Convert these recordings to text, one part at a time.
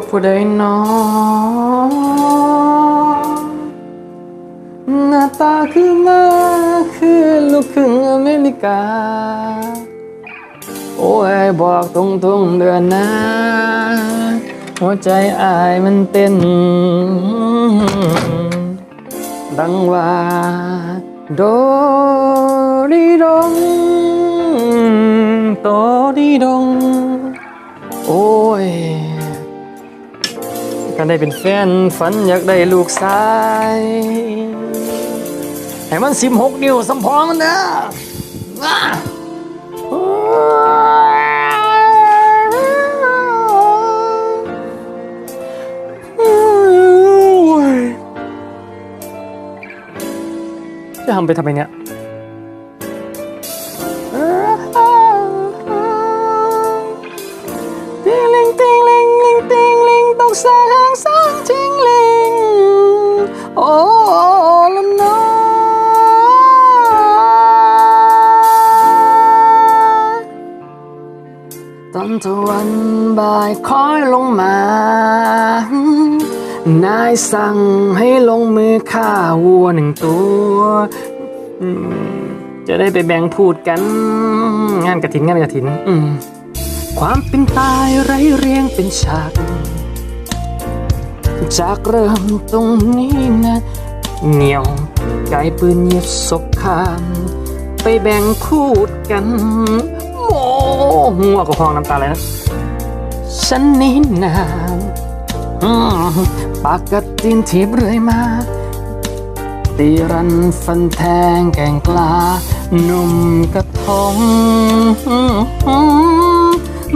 กผู้ใดหนอหน้าตาคือมาคือลูกครึ่งอเมริกา โอ้ยบอกตรงๆเดือนนะหัวใจอายมันเต้น ดังว่าโด กันได้เป็นแฟนฝันอยากได้ลูกชายให้มันสิบหกนิ้วสมพองมันนะอะโอ้ยจะทำไปทำไมเนี่ย ตอนตะวันบ่ายคอยลงมา นายสั่งให้ลงมือฆ่าวัวหนึ่งตัว จะได้ไปแบ่งพูดกัน งานกระถินงานกระถิน ความเป็นตายไร้เรียงเป็นฉาก จากเริ่มตรงนี้นะเหนียวไกปืนเหยียบศพขาม ไปแบ่งพูดกัน โมหัวก็พองน้ำตาเลยนะฉันนี่นาอืมปากกัดดินทีบเรื่อยมาตีรันฟันแทงแกงกลาหนุ่มกระทง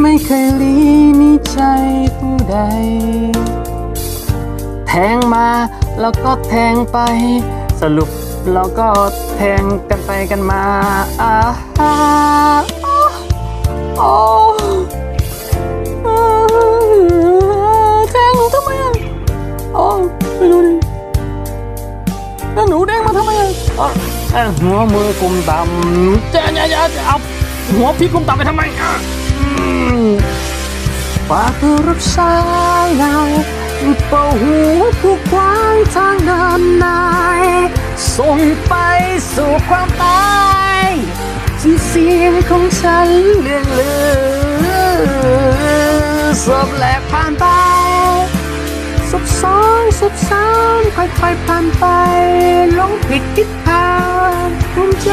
ไม่เคยลีนิใจผู้ใด แทงมาแล้วก็แทงไป สรุปเราก็แทงกันไปกันมาอ่า หัวมือกุมต่ำจะจะจะเอาหัวพี่กุมต่ำไปทำไมอะอืมฝากรักษายายเป่าหัวผู้ควางทางเดินนายส่งไปสู่ความตายที่เสียงของฉันเลื่อนลือศพแหลกผ่านไปสุบสองสุบสามค่อยๆผ่านไปลงผิดทิศทาง ภูมิใจ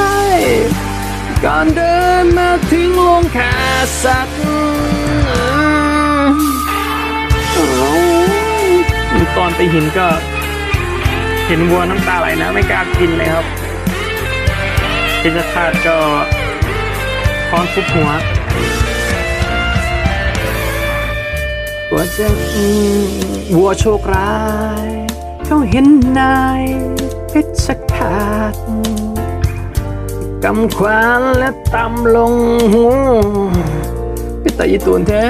ก่อนเดินมาถึงโรงฆ่าสัตว์ตอนไปหินก็ เห็นวัวน้ำตาไหลนะ ไม่กล้ากินเลยครับเพชรฆาตก็ค้อนทุบหัววัวจะวัวโชคร้าย เขาเห็นนายเพชรฆาต กำควานและตำลงหูเป็นตายีตูนแท้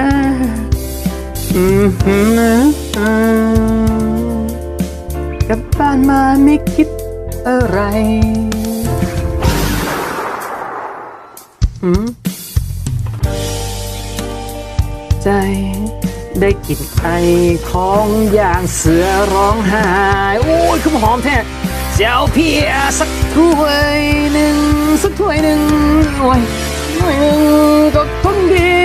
กลับบ้านมาไม่คิดอะไรอืมใจได้กลิ่นไอของอย่างเสือร้องไห้โอ้ยคือหอมแท้ เจ้าเพียสักถ้วยหนึ่งสักถ้วยหนึ่งโอ้ยหน่วยหนึ่งก็คงดี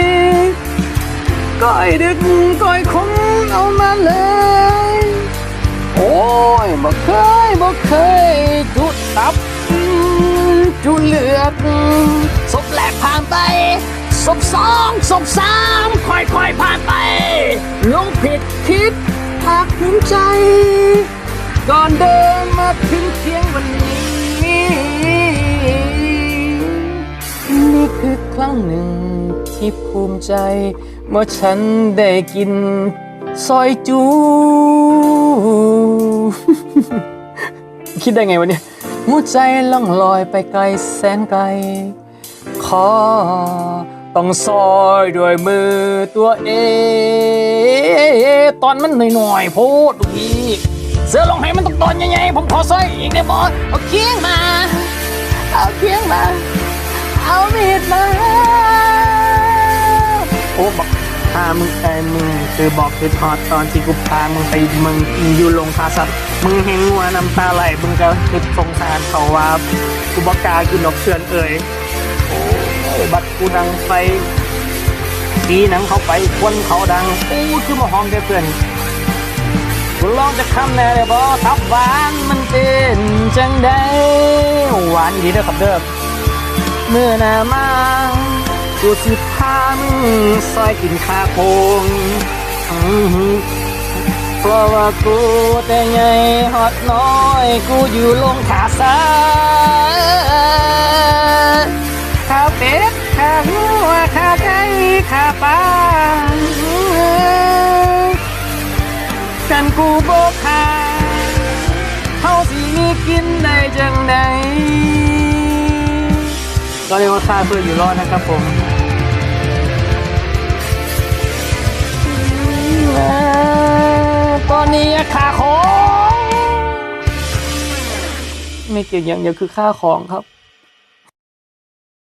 ก้อยดึกก้อยคงเอามาเลย โอ้ยบ่เคยบ่เคยจุดตับจุดเลือดศพแรกผ่านไปศพสองศพสามค่อยๆผ่านไปลงผิดคิดภาคภูมิใจ ก่อนเดินมาถึงเพียงวันนี้ นี่คือครั้งหนึ่งที่ภูมิใจ เมื่อฉันได้กินซอยจู คิดได้ไงวะเนี่ยหัวใจล่องลอยไปไกลแสนไกล ขอต้องซอยด้วยมือตัวเอง ตอนมันหน่อยๆโพดดูดี เสือลงให้มันต้องตอนใหญ่ๆผมขอซอยอีกได้บอเอาเคียงมา เอาเคียงมา เอามีดมา โอ้บักพามึงไปมึงคือบอกคือทอดตอนที่กูพามึงไปมึงอยู่โรงพาสัตว์มึงเห็นงัวน้ำตาไหลมึงก็คือสงสารเขาว่ากูบอกกากินดอกเชือนเอ่ยโอ้บัดกูดังไปปีหนังเขาไปควนเขาดังโอ้คือมาหอมแกเพื่อน ลองจะคำแน่เลยบอทับหวานมันเป็นจังได้หวานดีเด้อครับเด้อเมื่อหนามากูสิพามึงซอยกินข้าโคงเพราะว่ากูแต่ไงฮอดน้อย กูอยู่ลงขาซาข้าเป็ดข้าหัวข้าไก่ข้าปลา กันกูโบกขาเขาสิมีกินได้จังใดก็เรียกว่าค่าเพื่ออยู่รอดนะครับผมตอนนี้ค่าของ ไม่เกี่ยวอย่างเดียวคือค่าของครับ